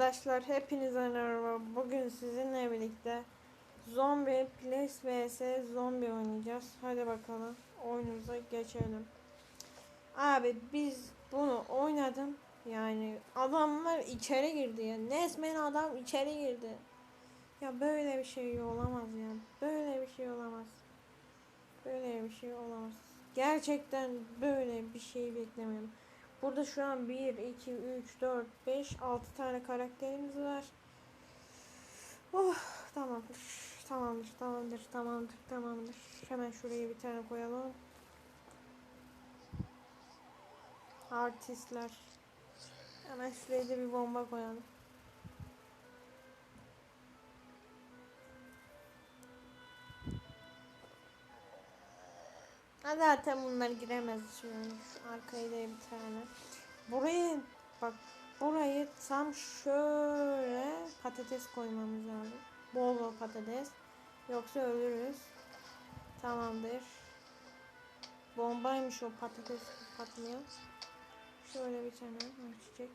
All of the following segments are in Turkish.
arkadaşlar, hepinize merhaba. Bugün sizinle birlikte Zombie Place vs Zombie oynayacağız. Hadi bakalım, oyunumuza geçelim. Abi biz bunu oynadım. Yani adamlar içeri girdi ya. Resmen adam içeri girdi. Ya böyle bir şey olamaz ya. Böyle bir şey olamaz. Böyle bir şey olamaz. Gerçekten böyle bir şey beklemiyorum. Burada şu an 1, 2, 3, 4, 5, 6 tane karakterimiz var. Oh tamamdır. Tamamdır, tamamdır, tamamdır, tamamdır. Hemen şuraya bir tane koyalım. Artistler. Hemen şuraya da bir bomba koyalım. Ha zaten bunlar giremez şimdi. Şu arkaya da bir tane. Burayı bak burayı tam şöyle patates koymamız lazım. Bol bol patates. Yoksa ölürüz. Tamamdır. Bombaymış o patates patlıyor. Şöyle bir tane çiçek.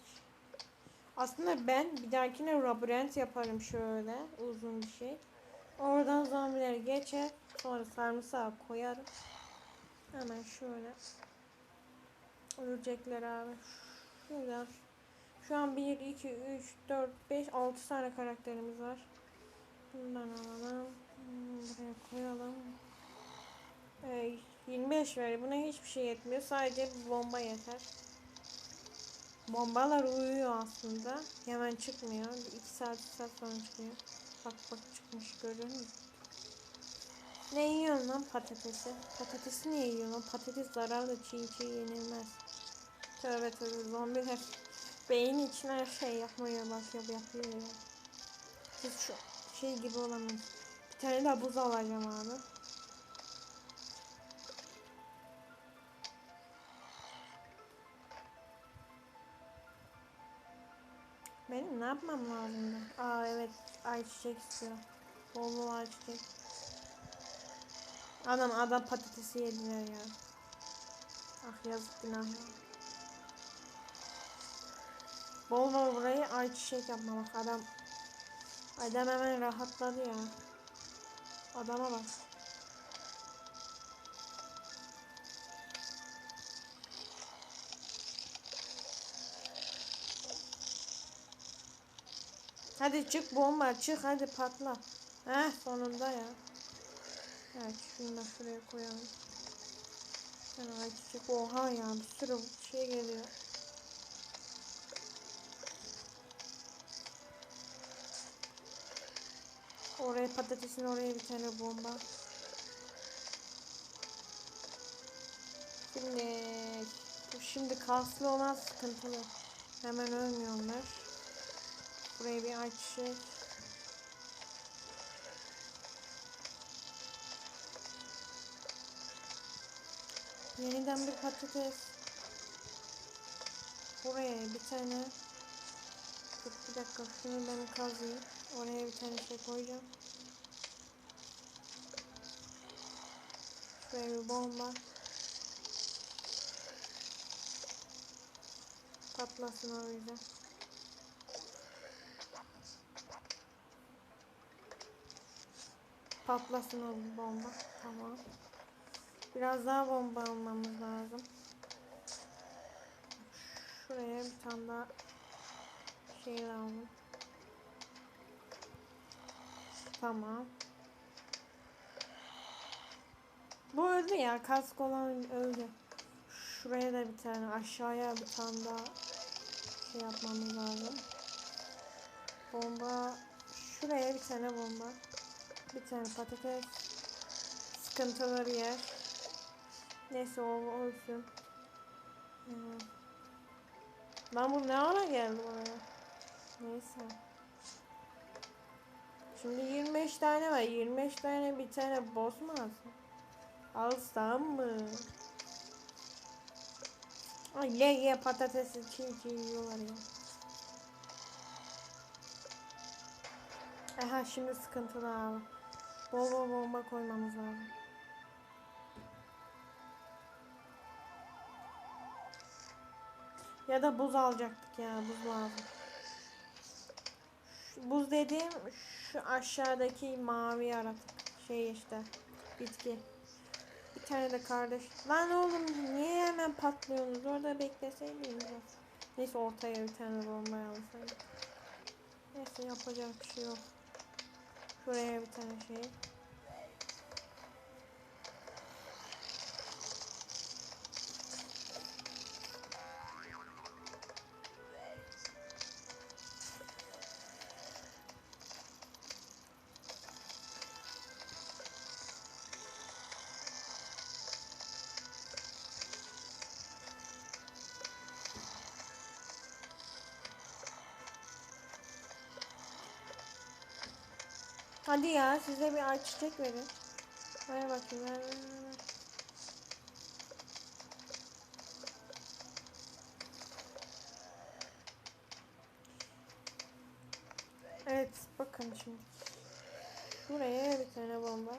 Aslında ben bir dahakine labirent yaparım şöyle uzun bir şey. Oradan zombiler geçer. Sonra sarımsağı koyarım. Hemen şöyle. Ölecekler abi. Şuradan. Şu an 1, 2, 3, 4, 5, 6 tane karakterimiz var. Bundan alalım. Buraya koyalım. Ee, 25 ver. Buna hiçbir şey yetmiyor. Sadece bomba yeter. Bombalar uyuyor aslında. Hemen çıkmıyor. 2 saat 2 saat sonra çıkıyor. Bak bak çıkmış görüyor musun? Ne yiyorsun lan patatesi? Patatesi niye yiyorsun lan? Patates zararlı çiğ çiğ yenilmez. Tövbe tövbe zombiler. Beyin için her şey yapmaya bakıyor yapıyor ya. Siz şu şey gibi olamayız. Bir tane daha buz alacağım abi. Benim ne yapmam lazımdı? Aa evet ayçiçek istiyor. Bol bol ayçiçek. Adam adam patatesi yediler ya. Ah yazık günah. Bol bol burayı ayçiçek yapma bak adam. Adam hemen rahatladı ya. Adama bak. Hadi çık bomba çık hadi patla. Heh sonunda ya. Evet şunu da şuraya koyalım. Sen ayçiçek oha ya bir sürü şey geliyor. Oraya patatesin oraya bir tane bomba. Şimdi şimdi kaslı olan sıkıntılı. Hemen ölmüyorlar. Buraya bir ayçiçek. Yeniden bir patates. Buraya bir tane. Dur bir dakika şunu ben kazıyım. Oraya bir tane şey koyacağım. Şuraya bir bomba. Patlasın o yüzden. Patlasın o bomba. Tamam. Biraz daha bomba almamız lazım. Şuraya bir tane daha şey lazım. Tamam. Bu öldü ya. Kask olan öldü. Şuraya da bir tane aşağıya bir tane daha şey yapmamız lazım. Bomba şuraya bir tane bomba. Bir tane patates. Sıkıntıları yer. Neyse o olsun. Evet. Ben bu ne ara geldi oraya? Neyse. Şimdi 25 tane var. 25 tane bir tane boss mu alsın? Alsam mı? Ay ye ye patatesi çiğ çiğ yiyorlar ya. Aha şimdi sıkıntılı abi. Bol bol bomba koymamız lazım. Ya da buz alacaktık ya buz lazım. Şu buz dediğim şu aşağıdaki mavi yaratık. Şey işte. Bitki. Bir tane de kardeş. Lan oğlum niye hemen patlıyorsunuz? Orada bekleseydiniz. Neyse ortaya bir tane bomba alsaydık. Neyse yapacak bir şey yok. Şuraya bir tane şey. Hadi ya size bir ay çiçek verin. Ver bakayım ver, ver, ver. Evet bakın şimdi. Şuraya bir tane bomba.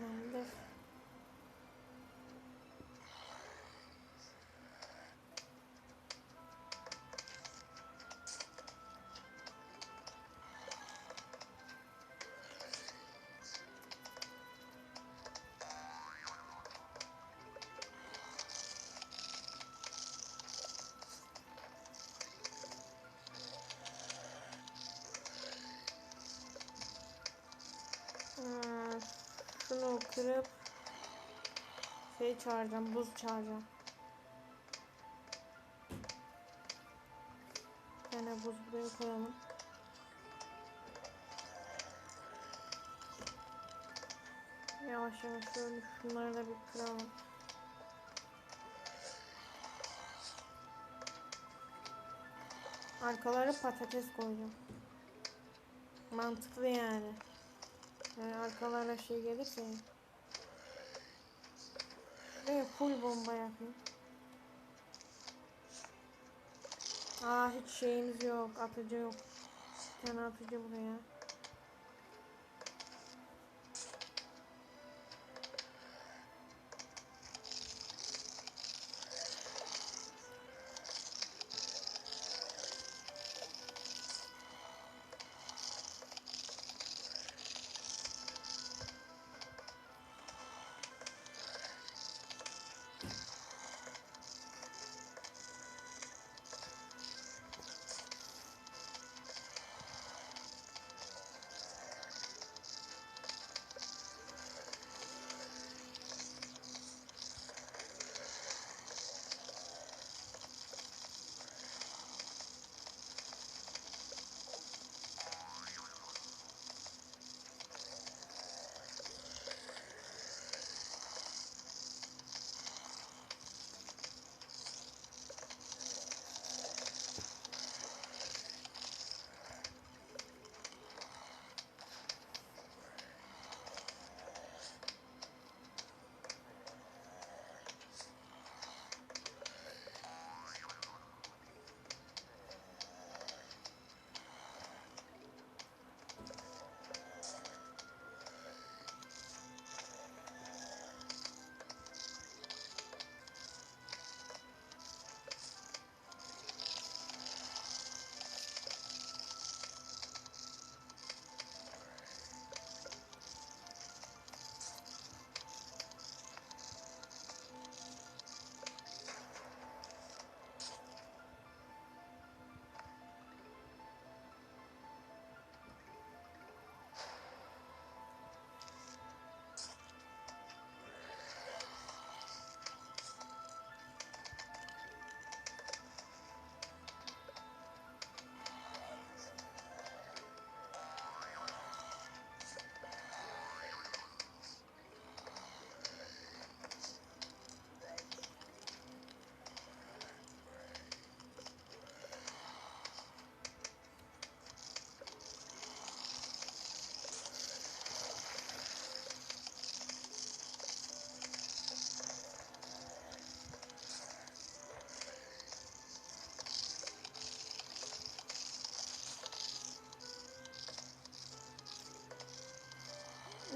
Tamamdır. Kırıp şey çağıracağım, buz çağıracağım. Tane buz buraya koyalım. Yavaş yavaş şöyle şunları da bir kıralım. Arkaları patates koyacağım. Mantıklı yani. Yani arkalarına şey gelirse. Şuraya full bomba yapayım. Aa hiç şeyimiz yok. Atıcı yok. Bir tane atıcı buraya.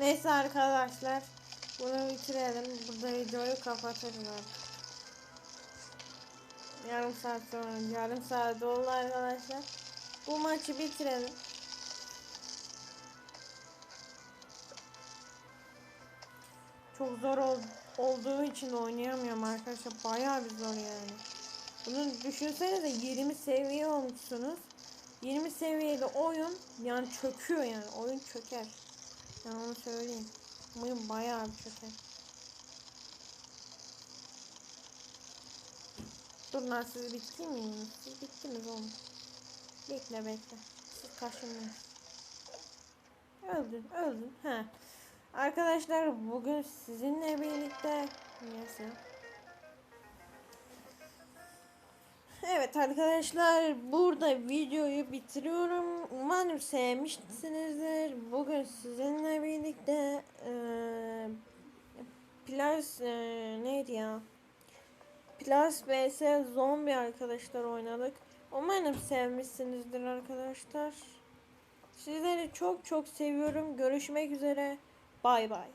Neyse arkadaşlar. Bunu bitirelim. Burada videoyu kapatırız artık. Yarım saat sonra. Yarım saat oldu arkadaşlar. Bu maçı bitirelim. Çok zor ol- olduğu için oynayamıyorum arkadaşlar. Bayağı bir zor yani. Bunu düşünsenize 20 seviye olmuşsunuz. 20 seviyeli oyun yani çöküyor yani. Oyun çöker. Ben onu söyleyeyim. Oyun bayağı bir çöker. Dur lan siz bitti miydiniz? Siz bittiniz oğlum. Bekle bekle. Siz kaşınmayın. Öldün öldün. He. Arkadaşlar bugün sizinle birlikte neyse. Evet arkadaşlar burada videoyu bitiriyorum. Umarım sevmişsinizdir. Bugün sizinle birlikte eee Plus eee, neydi ya? Plus vs zombi arkadaşlar oynadık. Umarım sevmişsinizdir arkadaşlar. Sizleri çok çok seviyorum. Görüşmek üzere. Bay bay.